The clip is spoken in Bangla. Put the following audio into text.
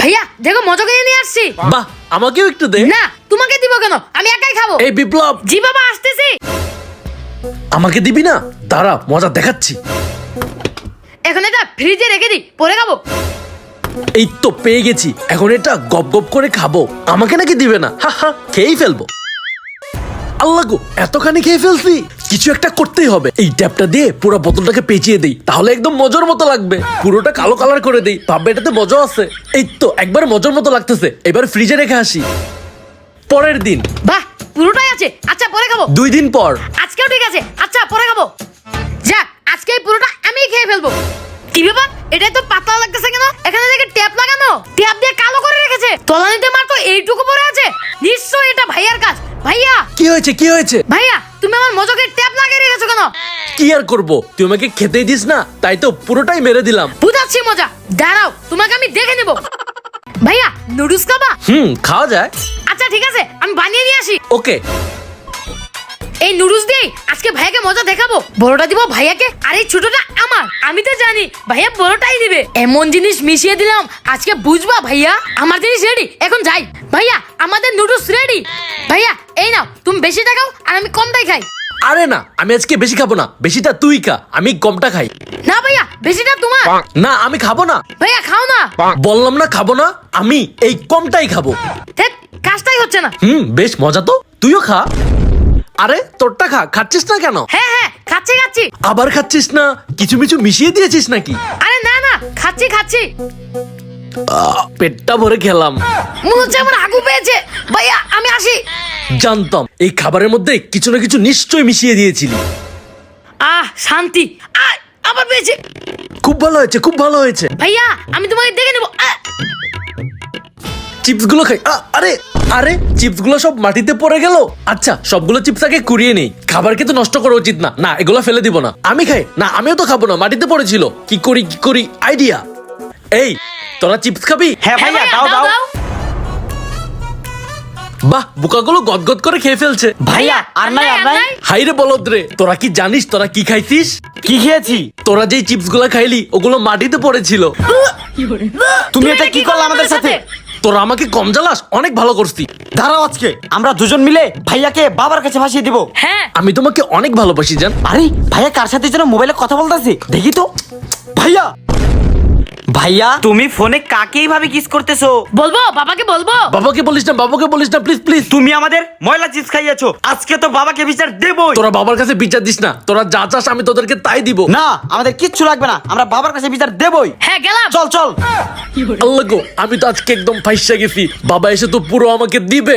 ভাইয়া দেখো মজা করে নিয়ে আসছি। বাহ আমাকেও একটু দে। না তোমাকে দিব কেন? আমি একাই খাব। এই বিপ্লব। জি বাবা আসতেছি। আমাকে দিবি না? দাঁড়া মজা দেখাচ্ছি। এখন এটা ফ্রিজে রেখে দিই পরে খাব। এই তো পেয়ে গেছি। এখন এটা গপ গপ করে খাব। আমাকে নাকি দিবে না? হা হা খেয়েই ফেলব। আল্লাহ গো এতখানি খেয়ে ফেলছি। কিছু একটা করতেই হবে। এই ট্যাপটা দিয়ে পুরো বোতলটাকে পেঁচিয়ে দেই তাহলে একদম মজার মতো লাগবে। পুরোটা কালো কালার করে দেই ভাববে এটাতে মজা আছে। এই তো একবার মজার মতো লাগতেছে। এবার ফ্রিজে রেখে আসি। পরের দিন। বাহ পুরোটাই আছে। আচ্ছা পরে খাব। দুই দিন পর। আজকেও ঠিক আছে। আচ্ছা পরে খাব। যাক আজকে এই পুরোটা আমি খেয়ে ফেলব। কি ব্যাপার? এটাই তো পাতলা লাগতেছে কেন? এখানে দেখে ট্যাপ লাগানো? ট্যাপ দিয়ে কালো করে রেখেছে। তলানিতে মাত্র এইটুকু পড়ে আছে। নিশ্চয়ই এটা ভাইয়ার কাজ। ভাইয়া! কি হয়েছে কি হয়েছে? ভাইয়া তুমি আমার মজকে ট্যাপ লাগিয়ে রেখেছো কেন কি আর করব? তুই আমাকে খেতেই দিস না তাই তো পুরোটাই মেরে দিলাম। বুঝাচ্ছি মজা। দাঁড়াও তোমাকে আমি দেখে নেব। ভাইয়া নুডলস খাবা? হুম খাওয়া যায়। আচ্ছা ঠিক আছে আমি বানিয়ে নিয়ে আসি। ওকে। এই নুডলস দিয়ে আজকে ভাইয়াকে মজা দেখাবো। বড়টা দিব ভাইয়াকে আর এই ছোটটা আমার। আমি তো জানি ভাইয়া বড়টাই দিবে। এমন জিনিস মিশিয়ে দিলাম আজকে বুঝবা ভাইয়া? আমার জিনিস রেডি এখন যাই। ভাইয়া আমাদের নুডলস রেডি ভাইয়া এই নাও তুমি বেশি দেখাও আর আমি কমটাই খাই। আরে না আমি আজকে বেশি খাব না। বেশিটা তুই খা আমি কমটা খাই। না ভাইয়া বেশিটা তোমার। না আমি খাব না। ভাইয়া খাও না। বললাম না খাব না আমি এই কমটাই খাব। কাজটাই হচ্ছে না। হুম বেশ মজা তো। তুইও খা। আরে তোরটা খা খাচ্ছিস না কেন? হ্যাঁ হ্যাঁ খাচ্ছি খাচ্ছি। আবার খাচ্ছিস না? কিছু মিছু মিশিয়ে দিয়েছিস নাকি? আরে না না খাচ্ছি খাচ্ছি। আহ, পেটটা ভরে খেলাম। মনে হচ্ছে আমার আগু পেয়েছে। ভাইয়া আমি আসি। জানতাম। এই খাবারের মধ্যে কিছু না কিছু নিশ্চয়ই মিশিয়ে দিয়েছিলি। আহ শান্তি। আবার পেয়েছে। খুব ভালো হয়েছে খুব ভালো হয়েছে। ভাইয়া আমি তোমাকে দেখে নেব। আহ, চিপসগুলো খাই। আ, আরে আরে চিপসগুলো সব মাটিতে পড়ে গেল। আচ্ছা সবগুলো চিপস আগে কুড়িয়ে নেই। খাবার কিন্তু নষ্ট করা উচিত না। না এগুলো ফেলে দিব না। আমি খাই। না আমিও তো খাব না। মাটিতে পড়েছিল। কি করি কি করি? আইডিয়া। এই তোরা চিপস খাবি? হ্যাঁ হ্যাঁ ভাইয়া দাও দাও, দাও দাও। বাহ বুকাগুলো গদগদ করে খেয়ে ফেলছে। ভাইয়া আর নাই আর নাই। হাই রে বলদ রে তোরা কি জানিস তোরা কি খাইছিস? কি খেয়েছি? তোরা যেই চিপসগুলো খাইলি ওগুলো মাটিতে পড়েছিল। তুমি এটা কি করলে আমাদের সাথে? তোরা আমাকে কম জ্বালাস অনেক ভালো করছি। দাঁড়াও আজকে আমরা দুজন মিলে ভাইয়াকে বাবার কাছে ভাসিয়ে দিব। হ্যাঁ। আমি তোমাকে অনেক ভালোবাসি জান। আরে ভাইয়া কার সাথে যেন মোবাইলে কথা বলতেছে? দেখি তো। ভাইয়া! ভাইয়া? তুমি ফোনে কাকে এইভাবে কিস করতেছো? বলব? বাবাকে বলব? বাবাকে বলিস না বাবাকে বলিস না প্লিজ প্লিজ তুমি আমাদের ময়লা চিজ খাইয়েছো। আজকে তো বাবাকে বিচার দেবই। তোরা বাবার কাছে বিচার দিস না তোরা যা চাস আমি তোদেরকে তাই দিব। না আমাদের কিচ্ছু লাগবে না আমরা বাবার কাছে বিচার দেবই। হ্যাঁ গেলাম। চল চল। আল্লাহ গো আমি তো আজকে একদম ফাইসা গেছি। বাবা এসে তো পুরো আমাকে দিবে।